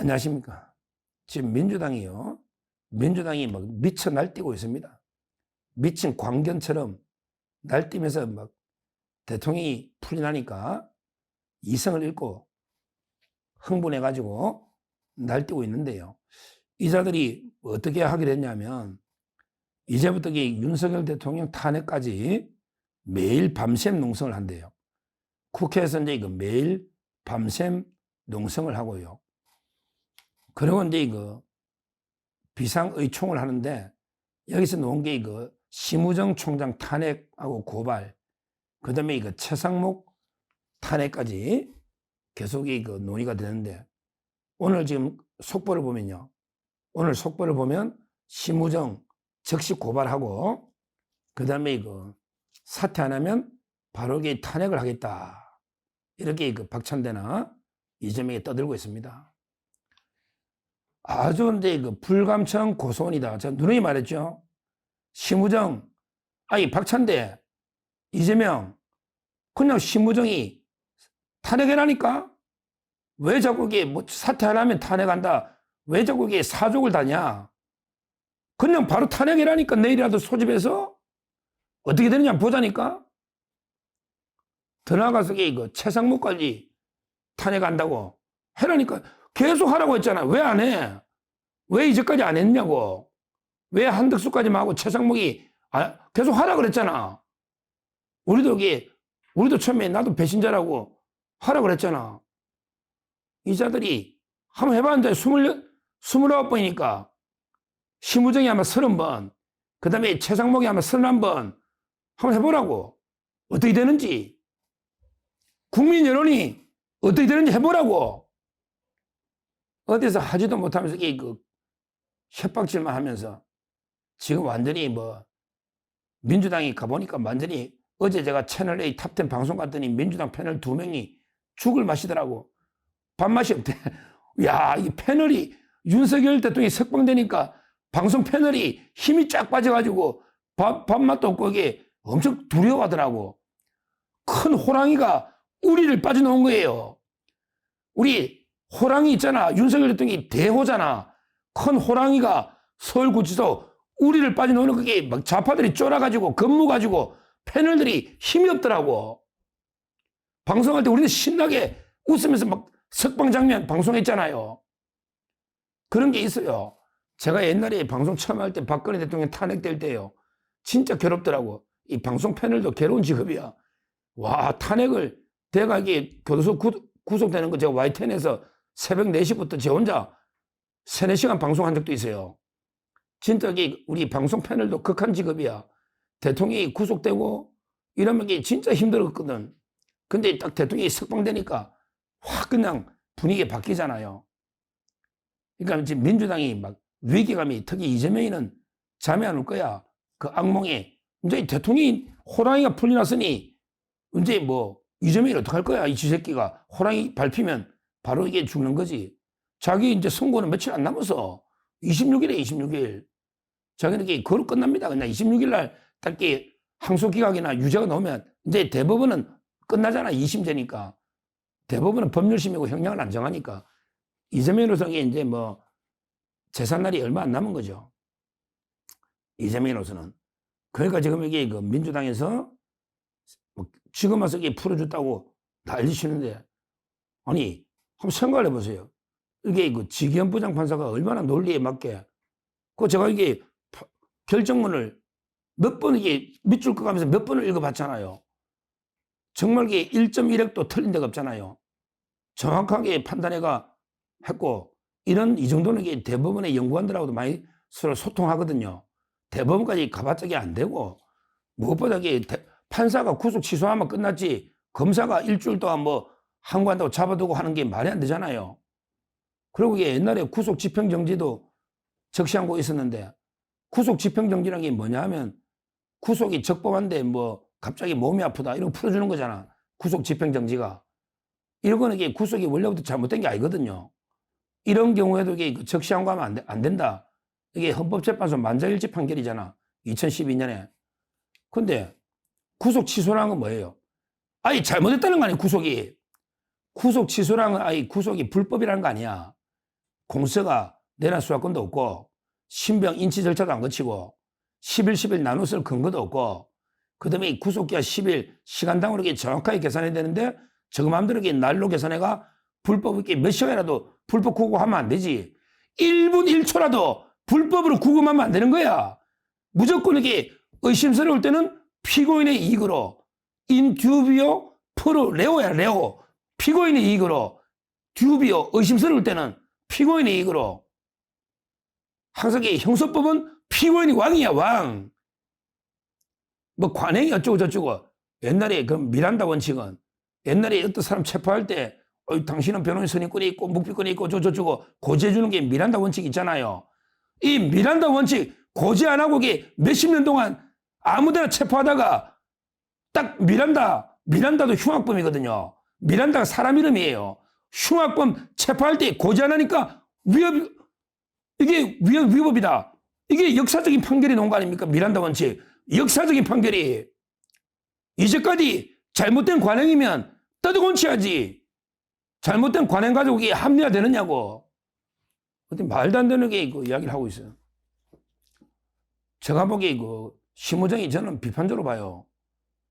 안녕하십니까. 지금 민주당이요. 민주당이 막 미쳐 날뛰고 있습니다. 미친 광견처럼 날뛰면서 막 대통령이 풀이 나니까 이성을 잃고 흥분해가지고 날뛰고 있는데요. 이 자들이 어떻게 하기로 했냐면 이제부터 이 윤석열 대통령 탄핵까지 매일 밤샘 농성을 한대요. 국회에서 이제 이거 매일 밤샘 농성을 하고요. 그리고 이제 이거 비상의총을 하는데 여기서 놓은 게 이거 심우정 총장 탄핵하고 고발, 그 다음에 이거 최상목 탄핵까지 계속 이거 논의가 되는데 오늘 지금 속보를 보면요. 오늘 속보를 보면 심우정 즉시 고발하고 그 다음에 이거 사퇴 안 하면 바로 이게 탄핵을 하겠다. 이렇게 그 박찬대나 이재명이 떠들고 있습니다. 아주 근데 그 불감청 고소원이다. 제가 누누이 말했죠. 심우정, 아니 박찬대, 이재명, 그냥 심우정이 탄핵해라니까? 왜 자꾸 이게 뭐 사퇴 안 하면 탄핵한다? 왜 자꾸 이게 사족을 다냐? 그냥 바로 탄핵이라니까 내일이라도 소집해서 어떻게 되느냐 보자니까? 더 나아가서 이거 최상무까지 탄핵한다고 해라니까 계속 하라고 했잖아. 왜 안 해? 왜 이제까지 안 했냐고. 왜 한덕수까지만 하고 최상목이 아, 계속 하라 그랬잖아. 우리도 이게 우리도 처음에 나도 배신자라고 하라 그랬잖아. 이 자들이 한번 해봤는데 스물 스물아홉 번이니까 심우정이 아마 서른 번, 그 다음에 최상목이 아마 서른한 번 한번 해보라고 어떻게 되는지 국민 여론이 어떻게 되는지 해보라고 어디서 하지도 못하면서 이그 협박질만 하면서 지금 완전히 뭐 민주당이 가보니까 완전히 어제 제가 채널A 탑10 방송 갔더니 민주당 패널 두 명이 죽을 마시더라고. 밥맛이 없대. 야, 이 패널이 윤석열 대통령이 석방되니까 방송 패널이 힘이 쫙 빠져가지고 밥, 밥맛도 없고 이게 엄청 두려워하더라고. 큰 호랑이가 우리를 빠져나온 거예요. 우리 호랑이 있잖아. 윤석열 대통령이 대호잖아. 큰 호랑이가 서울구치소 우리를 빠져나오는 그게 막 좌파들이 쫄아가지고 건무가지고 패널들이 힘이 없더라고. 방송할 때 우리는 신나게 웃으면서 막 석방 장면 방송했잖아요. 그런 게 있어요. 제가 옛날에 방송 처음 할 때 박근혜 대통령 탄핵될 때요. 진짜 괴롭더라고. 이 방송 패널도 괴로운 직업이야. 와, 탄핵을 이게 교도소 구, 구속되는 거 제가 YTN에서 새벽 4시부터 제 혼자 3, 4시간 방송한 적도 있어요. 진짜 우리 방송 패널도 극한 직업이야. 대통령이 구속되고 이러면 이게 진짜 힘들었거든. 근데 딱 대통령이 석방되니까 확 그냥 분위기 바뀌잖아요. 그러니까 지금 민주당이 막 위기감이 특히 이재명이는 잠이 안 올 거야. 그 악몽에 이제 대통령이 호랑이가 풀려났으니 이제 뭐 이재명이 어떡할 거야 이 쥐새끼가 호랑이 밟히면 바로 이게 죽는 거지. 자기 이제 선고는 며칠 안 남아서 26일에 26일. 자기는 이게 거로 끝납니다. 그냥 26일 날 딱히 항소기각이나 유죄가 나오면 이제 대법원은 끝나잖아. 2심제니까. 대법원은 법률심이고 형량을 안 정하니까. 이재명으로서 이제 뭐 재산날이 얼마 안 남은 거죠. 이재명으로서는. 그러니까 지금 이게 그 민주당에서 뭐 지금 와서 이게 풀어줬다고 난리 치는데 아니 한번 생각을 해보세요. 이게 그 지기현 부장판사가 얼마나 논리에 맞게 그 제가 이게 파- 결정문을 몇 번 이게 밑줄 끄가면서 몇 번을 읽어봤잖아요. 정말 이게 1.1핵도 틀린 데가 없잖아요. 정확하게 판단해가 했고 이런 이 정도는 이게 대법원의 연구관들하고도 많이 서로 소통하거든요. 대법원까지 가봤자 이게 안 되고 무엇보다 이게 대- 판사가 구속 취소하면 끝났지 검사가 일주일 동안 뭐 항고한다고 잡아두고 하는 게 말이 안 되잖아요. 그리고 옛날에 구속 집행정지도 적시한 거 있었는데 구속 집행정지라는 게 뭐냐 하면 구속이 적법한데 뭐 갑자기 몸이 아프다 이런 거 풀어주는 거잖아. 구속 집행정지가. 이거는 이게 구속이 원래부터 잘못된 게 아니거든요. 이런 경우에도 이게 그 적시한 거 하면 안, 돼- 안 된다. 이게 헌법재판소 만장일치 판결이잖아. 2012년에. 근데 구속 취소라는 건 뭐예요? 아니 잘못했다는 거 아니에요 구속이. 구속 취소라는 건 아니 구속이 불법이라는 거 아니야. 공수처가 내란 수사권도 없고 신병 인치 절차도 안 거치고 10일 10일 나눠 쓸 근거도 없고 그 다음에 구속기한 10일 시간당으로 정확하게 계산해야 되는데 저거 마음대로 날로 계산해가 불법 이렇게 몇 시간이라도 불법 구금하면 안 되지. 1분 1초라도 불법으로 구금하면 안 되는 거야. 무조건 이렇게 의심스러울 때는 피고인의 이익으로 인듀비오 프로 레오야 레오 피고인의 이익으로 듀비오 의심스러울 때는 피고인의 이익으로 항상 이 형사법은 피고인이 왕이야 왕. 뭐 관행이 어쩌고 저쩌고 옛날에 그 미란다 원칙은 옛날에 어떤 사람 체포할 때 어, 당신은 변호인 선임권이 있고 묵비권이 있고 저저저고 고지해 주는 게 미란다 원칙 있잖아요. 이 미란다 원칙 고지 안 하고 몇십 년 동안 아무데나 체포하다가 딱 미란다 미란다도 흉악범이거든요. 미란다가 사람 이름이에요. 흉악범 체포할 때 고지 안 하니까 위협 이게 위협 위법이다. 이게 역사적인 판결이 나온 거 아닙니까? 미란다 원칙. 역사적인 판결이 이제까지 잘못된 관행이면 떠들곤치하지. 잘못된 관행 가지고 이게 합리화 되느냐고. 어떻게 말도 안 되는 게그 이야기를 하고 있어요. 제가 보기에 그 심우정이 저는 비판적으로 봐요.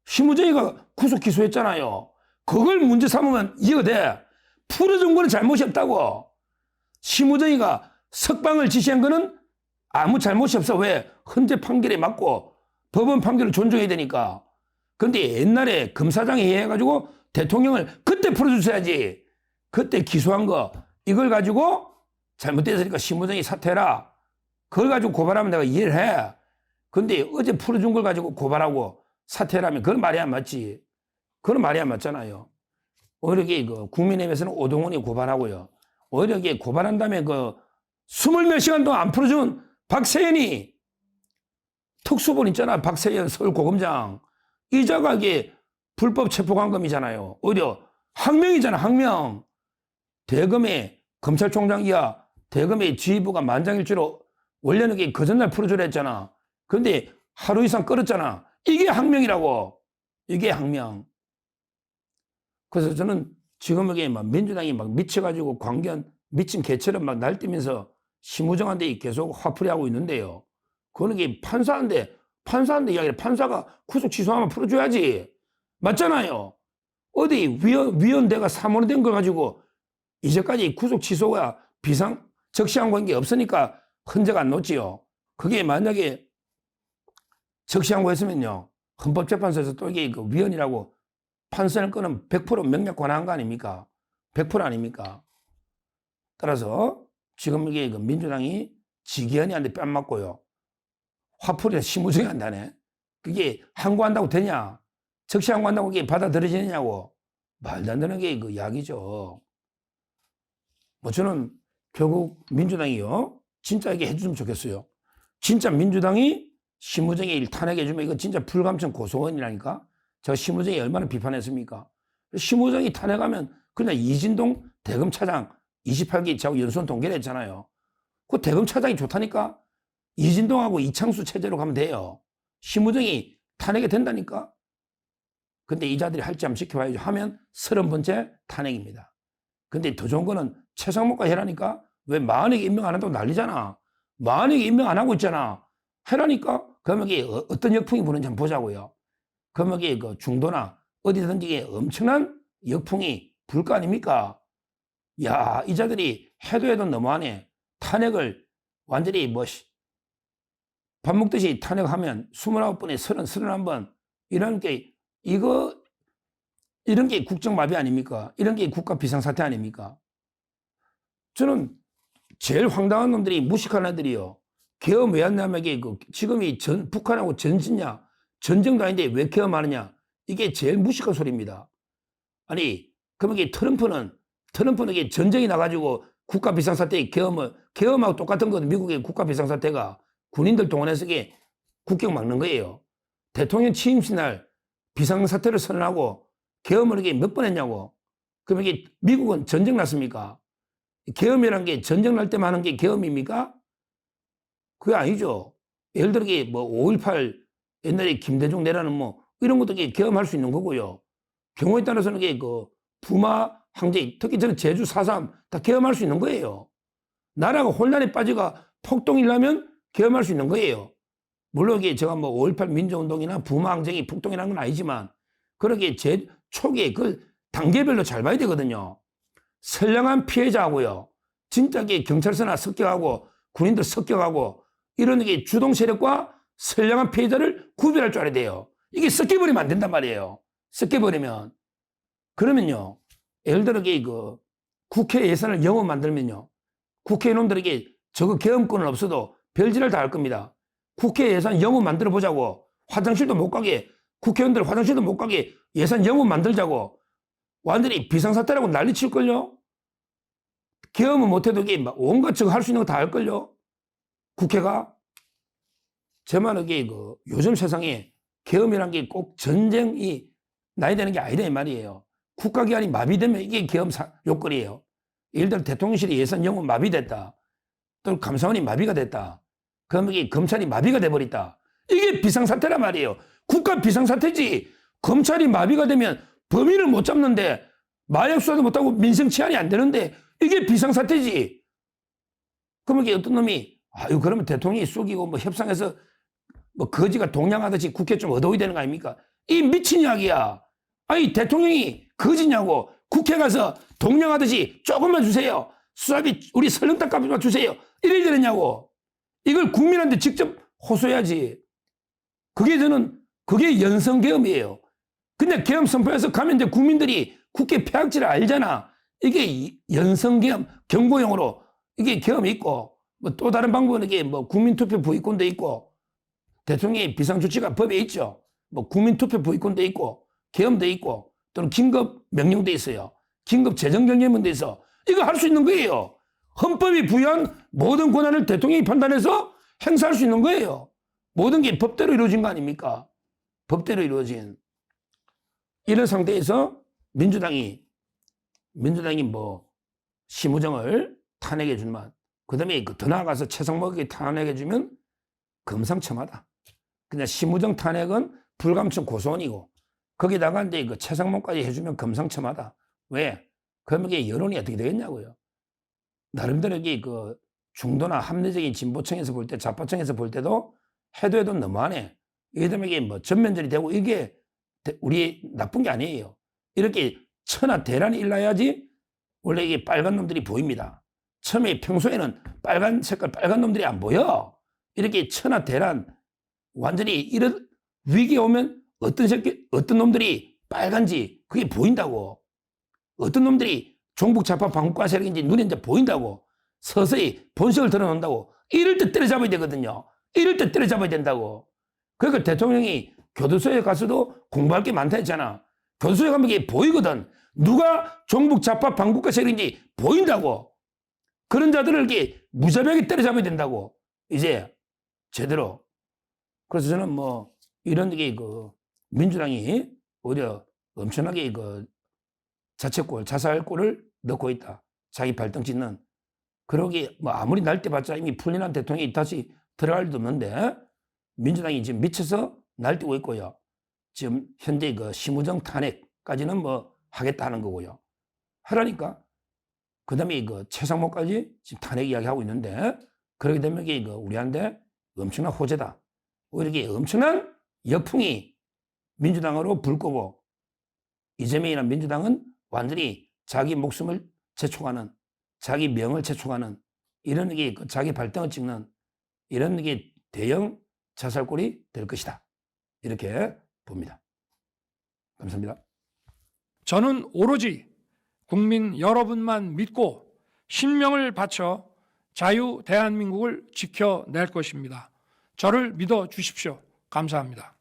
심우정이가 구속 기소했잖아요. 그걸 문제 삼으면 이해가 돼. 푸르 정부는 잘못이 없다고. 심우정이가 석방을 지시한 거는 아무 잘못이 없어. 왜? 헌재 판결에 맞고 법원 판결을 존중해야 되니까. 근데 옛날에 검사장이 해가지고 대통령을 그때 풀어주셔야지. 그때 기소한 거 이걸 가지고 잘못됐으니까 신부장이 사퇴해라. 그걸 가지고 고발하면 내가 이해를 해. 근데 어제 풀어준 걸 가지고 고발하고 사퇴하면 그건 말이 안 맞지. 그건 말이 안 맞잖아요. 오히려 그 국민의힘에서는 오동훈이 고발하고요. 오히려 고발한 다음에 그 스물 몇 시간 동안 안 풀어준 박세현이 특수본 있잖아. 박세현 서울 고검장. 이자가 이게 불법 체포광금이잖아요. 오히려 항명이잖아. 항명. 대검의 검찰총장 이하 대검의 지휘부가 만장일치로 원래는 그 전날 풀어주려 했잖아. 근데 하루 이상 끌었잖아. 이게 항명이라고. 이게 항명. 그래서 저는 지금 이게 막 민주당이 막 미쳐가지고 광견 미친 개처럼 막 날뛰면서 심우정한테 계속 화풀이 하고 있는데요. 그거는 이게 판사한테, 판사한테 이야기를 판사가 구속 취소하면 풀어줘야지. 맞잖아요. 어디 위원, 위원대가 사모된 걸 가지고 이제까지 구속 취소가 비상, 적시한 관계 없으니까 흔적 안 놓지요. 그게 만약에 적시한 거 했으면요. 헌법재판소에서 또 이게 그 위원이라고 판사를 끄는 100% 명령 권한 거 아닙니까? 100% 아닙니까? 따라서 지금 이게 그 민주당이 지기현이한테 뺨 맞고요. 화풀이나 심우정이 한다네. 그게 항고한다고 되냐? 적시 항고한다고 그게 받아들여지느냐고. 말도 안 되는 게그 이야기죠. 뭐 저는 결국 민주당이요. 진짜 이게 해주면 좋겠어요. 진짜 민주당이 심우정의 일 탄핵해주면 이거 진짜 불감청 고소원이라니까. 저 심우정이 얼마나 비판했습니까? 심우정이 탄핵하면 그냥 이진동 대검 차장 28기 저하고 연수원 동결했잖아요. 그 대검 차장이 좋다니까? 이진동하고 이창수 체제로 가면 돼요. 심우정이 탄핵이 된다니까? 근데 이 자들이 할지 한번 지켜봐야죠. 하면 서른 번째 탄핵입니다. 근데 더 좋은 거는 최상목과 해라니까? 왜 마흔에게 임명 안 한다고 난리잖아. 마흔에게 임명 안 하고 있잖아. 해라니까? 그러면 이게 어- 어떤 역풍이 부는지 한번 보자고요. 이게 그 중도나 어디든지 엄청난 역풍이 불 거 아닙니까? 야, 이 자들이 해도 해도 너무하네. 탄핵을 완전히 뭐, 씨, 밥 먹듯이 탄핵하면 29번에 30, 31번, 이런 게, 이거, 이런 게 국정마비 아닙니까? 이런 게 국가 비상사태 아닙니까? 저는 제일 황당한 놈들이 무식한 애들이요. 계엄 이게 그 지금이 전, 북한하고 전진냐? 전쟁도 아닌데 왜 계엄하느냐? 이게 제일 무식한 소리입니다. 아니, 그럼 이게 트럼프는 트럼프는 이게 전쟁이 나가지고 국가 비상사태 계엄을 계엄하고 똑같은 건 미국의 국가 비상사태가 군인들 동원해서 이게 국경 막는 거예요. 대통령 취임식 날 비상사태를 선언하고 계엄을 이게 몇 번 했냐고. 그럼 이게 미국은 전쟁 났습니까? 계엄이란 게 전쟁 날 때만 하는 게 계엄입니까? 그게 아니죠. 예를 들어 이게 뭐 5.18 옛날에 김대중 내라는 뭐 이런 것도 계엄할 수 있는 거고요. 경우에 따라서는 그 부마 항쟁, 특히 저는 제주 4.3다 계엄할 수 있는 거예요. 나라가 혼란에 빠지가 폭동이 나면 계엄할 수 있는 거예요. 물론 이게 제가 뭐 5.18 민주운동이나 부마 항쟁이 폭동이라는 건 아니지만 그러게 제 초기에 그 단계별로 잘 봐야 되거든요. 선량한 피해자하고요. 진짜 게 경찰서나 습격하고 군인들 습격하고 이런 게 주동 세력과 선량한 피해자를 구별할 줄 알아야 돼요. 이게 섞여버리면 안 된단 말이에요. 섞여버리면. 그러면요. 예를 들어 그 국회 예산을 영원 만들면요. 국회의원들에게 저거 계엄권은 없어도 별짓을 다 할 겁니다. 국회 예산 영원 만들어 보자고 화장실도 못 가게 국회의원들 화장실도 못 가게 예산 영원 만들자고 완전히 비상사태라고 난리 칠걸요? 계엄은 못해도 온갖 저거 할 수 있는 거 다 할걸요? 국회가? 이게 그 요즘 세상에 계엄이란 게 꼭 전쟁이 나야 되는 게 아니다 이 말이에요. 국가기관이 마비되면 이게 계엄 사, 요건이에요. 예를 들어 대통령실이 예산 영원 마비됐다. 또는 감사원이 마비가 됐다. 그러면 이게 검찰이 마비가 돼버렸다. 이게 비상사태란 말이에요. 국가 비상사태지. 검찰이 마비가 되면 범인을 못 잡는데 마약 수사도 못하고 민생 치안이 안 되는데 이게 비상사태지. 그러면 이게 어떤 놈이 아유 그러면 대통령이 쑥이고 뭐 협상해서 뭐 거지가 동냥하듯이 국회 좀 얻어오야 되는 거 아닙니까? 이 미친 이야기야. 아니 대통령이 거지냐고 국회 가서 동냥하듯이 조금만 주세요. 수사비 우리 설렁탕 값만 주세요. 이래야 되느냐고. 이걸 국민한테 직접 호소해야지. 그게 저는 그게 연성계엄이에요. 근데 계엄 선포해서 가면 이제 국민들이 국회 폐악질을 알잖아. 이게 이- 연성계엄 경고용으로 이게 계엄이 있고 뭐 또 다른 방법은 이게 뭐 국민투표 부의권도 있고 대통령의 비상조치가 법에 있죠. 뭐 국민투표 부의권도 있고 계엄도 있고 또는 긴급 명령도 있어요. 긴급 재정경제문도 있어. 이거 할 수 있는 거예요. 헌법이 부여한 모든 권한을 대통령이 판단해서 행사할 수 있는 거예요. 모든 게 법대로 이루어진 거 아닙니까? 법대로 이루어진. 이런 상태에서 민주당이, 민주당이 뭐, 심우정을 탄핵해 주면, 그 다음에 더 나아가서 최상목에게 탄핵해 주면 금상첨화다. 그냥 심우정 탄핵은 불감청 고소원이고, 거기다가 이제 그 최상목까지 해주면 금상첨화다. 왜? 그러면 이게 여론이 어떻게 되겠냐고요. 나름대로 이게 그 중도나 합리적인 진보층에서 볼 때, 좌파층에서 볼 때도 해도 해도 너무하네. 이게 이게 뭐 전면전이 되고 이게 대- 우리 나쁜 게 아니에요. 이렇게 천하 대란이 일어나야지 원래 이게 빨간 놈들이 보입니다. 처음에 평소에는 빨간 색깔 빨간 놈들이 안 보여. 이렇게 천하 대란 완전히 이런 위기 오면 어떤 새끼 어떤 놈들이 빨간지 그게 보인다고. 어떤 놈들이 종북 좌파 반국가 세력인지 눈에 이제 보인다고. 서서히 본색을 드러낸다고. 이럴 때 때려잡아야 되거든요. 이럴 때 때려잡아야 된다고. 그러니까 대통령이 교도소에 가서도 공부할 게 많다 했잖아. 교도소에 가면 이게 보이거든. 누가 종북 좌파 반국가 세력인지 보인다고. 그런 자들을 이렇게 무자비하게 때려잡아야 된다고. 이제 제대로. 그래서 저는 뭐 이런 게 그 민주당이 오히려 엄청나게 그 자책골, 자살골을 넣고 있다. 자기 발등 짓는. 그러기 뭐 아무리 날뛰봤자 이미 풀린한 대통령이 다시 들어갈 일도 없는데 민주당이 지금 미쳐서 날뛰고 있고요. 지금 현재 그 심우정 탄핵까지는 뭐 하겠다 하는 거고요. 하라니까. 그 다음에 그 최상목까지 지금 탄핵 이야기하고 있는데 그렇게 되면 이게 그 우리한테 엄청난 호재다. 오히려 이게 엄청난 역풍이 민주당으로 불 거고 이재명이나 민주당은 완전히 자기 목숨을 재촉하는 자기 명을 재촉하는 이런 게그 자기 발등을 찍는 이런 게 대형 자살골이 될 것이다. 이렇게 봅니다. 감사합니다. 저는 오로지 국민 여러분만 믿고 신명을 바쳐 자유 대한민국을 지켜낼 것입니다. 저를 믿어 주십시오. 감사합니다.